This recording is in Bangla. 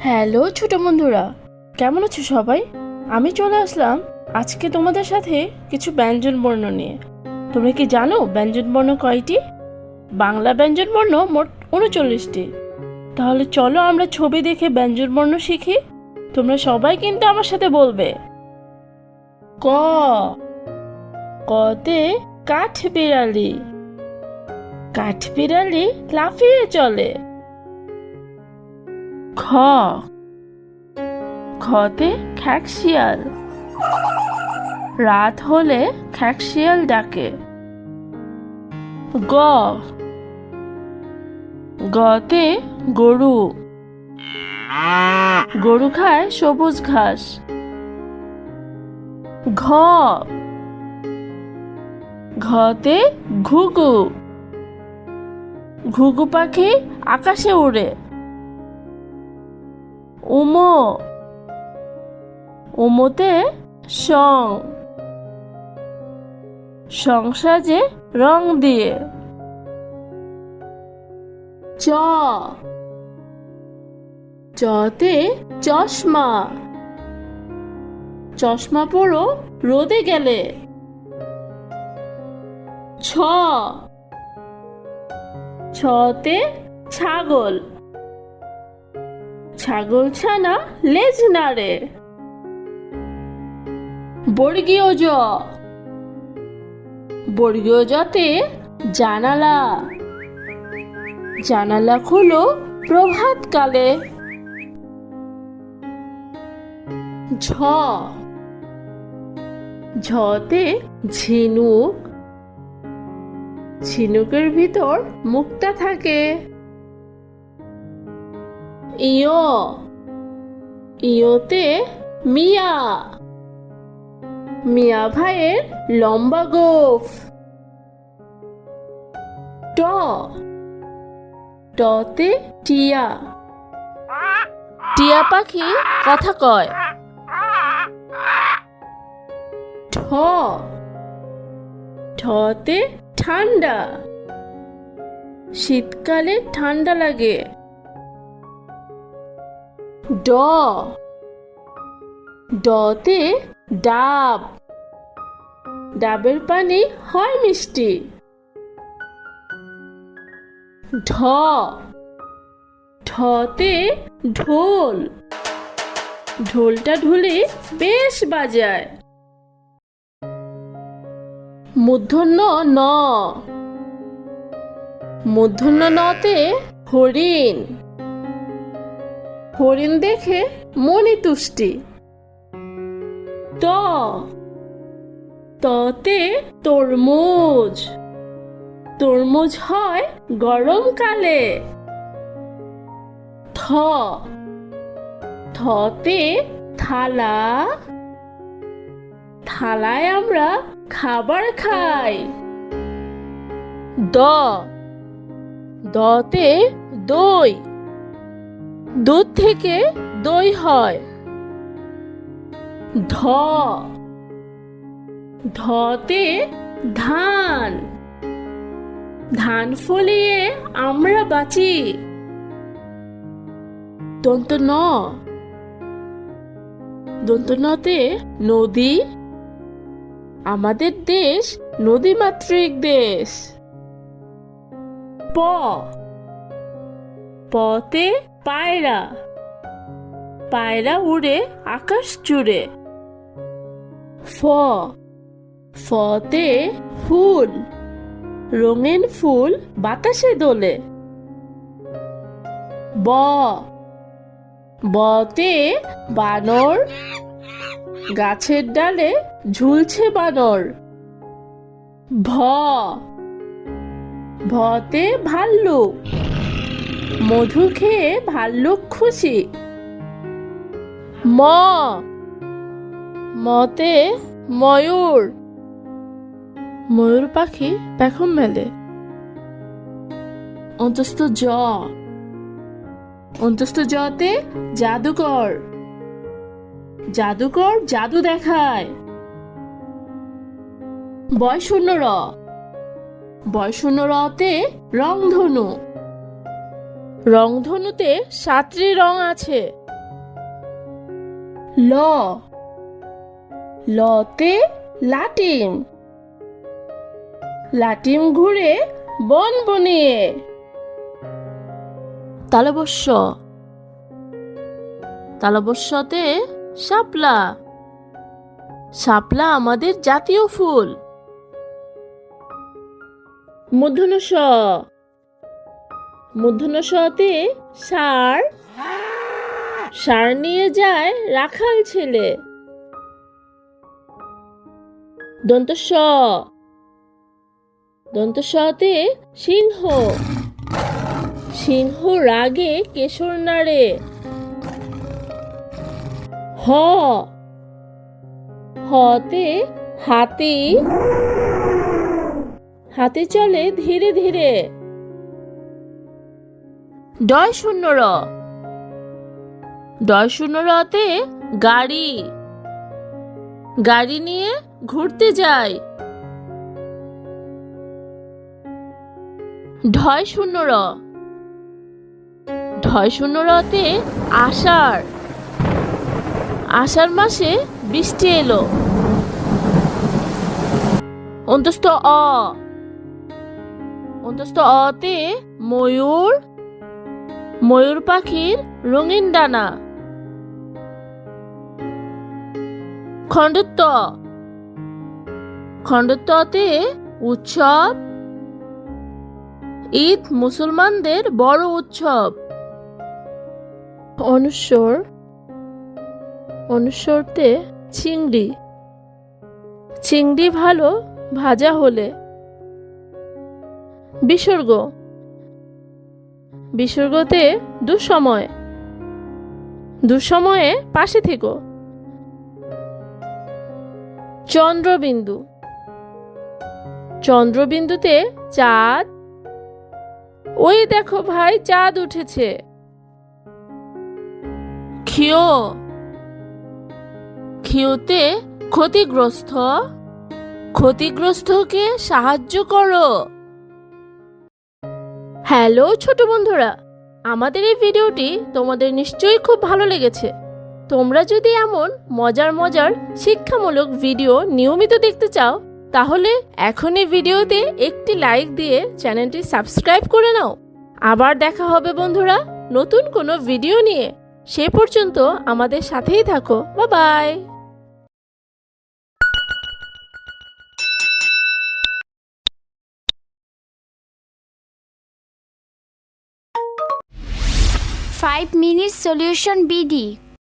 হ্যালো ছোট বন্ধুরা, কেমন আছো সবাই? আমি চলে আসলাম আজকে তোমাদের সাথে কিছু ব্যঞ্জন বর্ণ নিয়ে। তোমরা কি জানো ব্যঞ্জন বর্ণ কয়টি? বাংলা ব্যঞ্জন বর্ণ মোট উনচল্লিশটি। তাহলে চলো আমরা ছবি দেখে ব্যঞ্জন বর্ণ শিখি। তোমরা সবাই কিন্তু আমার সাথে বলবে। ক। কতে কাঠ বিড়ালি কাঠ বিড়ালি লাফিয়ে চলে। খ। খতে খ্যাকশিয়াল রাত হলে খ্যাকশিয়াল ডাকে। গ। গতে গরু। গরু খায় সবুজ ঘাস। ঘ। ঘতে ঘুঘু। ঘুঘু পাখি আকাশে উড়ে উমো উমোতে সং। সংসাজে রং দিয়ে। চ। চতে চশমা। চশমা পরো রোদে গেলে। ছ। ছতে ছাগল। ছাগল ছানা লেজ নাড়ে। বর্গীয় জ। বর্গীয় জতে জানালা। জানালা খুলো প্রভাতকালে। ঝ। ঝতে ঝিনুক। ঝিনুকের ভিতর মুক্তা থাকে। ইয়, ইয়তে মিয়া মিয়া ভাইয়ের লম্বা গোফ। ট, টতে টিয়া। টিয়া পাখি কথা কয়। ঠ, ঠতে ঠান্ডা। শীতকালে ঠান্ডা লাগে। ড। ডতে ডাব। ডাবের পানি হয় মিষ্টি। ঢ। ঢতে ঢোল। ঢোলটা ঢুলে বেশ বাজায়। মূর্ধন্য ন। মূর্ধন্য নতে হরিণ। হরিণ দেখে মনি তুষ্টি। ত, ততে তরমুজ। তরমুজ হয় গরমকালে। থ, থতে থালা। থালায় আমরা খাবার খাই। দ, দতে দই। দুধ থেকে দই হয়। ধ। ধতে ধান। ধান ফলিয়ে আমরা বাঁচি। দন্ত ন। দন্ত নতে নদী। আমাদের দেশ নদীমাতৃক দেশ। প। পতে পায়রা। পায়রা উড়ে আকাশ জুড়ে। ফ। ফতে ফুল। রঙিন ফুল বাতাসে দোলে। ব। বতে বানর। গাছের ডালে ঝুলছে বানর। ভ। ভতে ভাল্লুক। মধু খেয়ে ভাল্লুক খুশি ম। মতে ময়ূর। ময়ূর পাখি পেখম মেলে। অন্তস্থ জ। অন্তস্থ জতে জাদুকর। জাদুকর জাদু দেখায়। বয় শূন্য র। বয় শূন্য রতে রংধনু। রংধনুতে সাতটি রং আছে। ল। লতে লাটিম। লাটিম ঘুরে বন বনিয়ে। তালবস্য। তালবস্যতে শাপলা। শাপলা আমাদের জাতীয় ফুল। মূর্ধন্য মূর্ধন্য সতে সার সার নিয়ে যায় রাখাল ছেলে। দন্ত স দন্ত সতে সিংহ। সিংহ রাগে কেশর নাড়ে। হ। হতে হাতি। হাতি চলে ধীরে ধীরে। ডয় শূন্য র। ডয় শূন্য রতে গাড়ি। গাড়ি নিয়ে ঘুরতে যায় ঢয় শূন্য র। ঢয় শূন্য রতে আষাঢ়। আষাঢ় মাসে বৃষ্টি এলো। অন্তস্থ অ। অন্তস্থ অতে ময়ূর ময়ূর পাখির রঙিন ডানা। খণ্ডত্ব। খণ্ডত্বতে উৎসব। ঈদ মুসলমানদের বড় উৎসব। অনুস্বর অনুস্বরতে চিংড়ি। চিংড়ি ভালো ভাজা হলে। বিসর্গ। বিসর্গতে দুঃসময়। দুঃসময়ে পাশে থেকো। চন্দ্রবিন্দু। চন্দ্রবিন্দুতে চাঁদ। ওই দেখো ভাই, চাঁদ উঠেছে। ক্ষিয়। ক্ষিয়তে ক্ষতিগ্রস্ত। ক্ষতিগ্রস্তকে সাহায্য করো। হ্যালো ছোট বন্ধুরা, আমাদের এই ভিডিওটি তোমাদের নিশ্চয়ই খুব ভালো লেগেছে। তোমরা যদি এমন মজার মজার শিক্ষামূলক ভিডিও নিয়মিত দেখতে চাও, তাহলে এখনই ভিডিওতে একটি লাইক দিয়ে চ্যানেলটি সাবস্ক্রাইব করে নাও। আবার দেখা হবে বন্ধুরা নতুন কোনো ভিডিও নিয়ে। সে পর্যন্ত আমাদের সাথেই থাকো। বা bye. Five minutes solution BD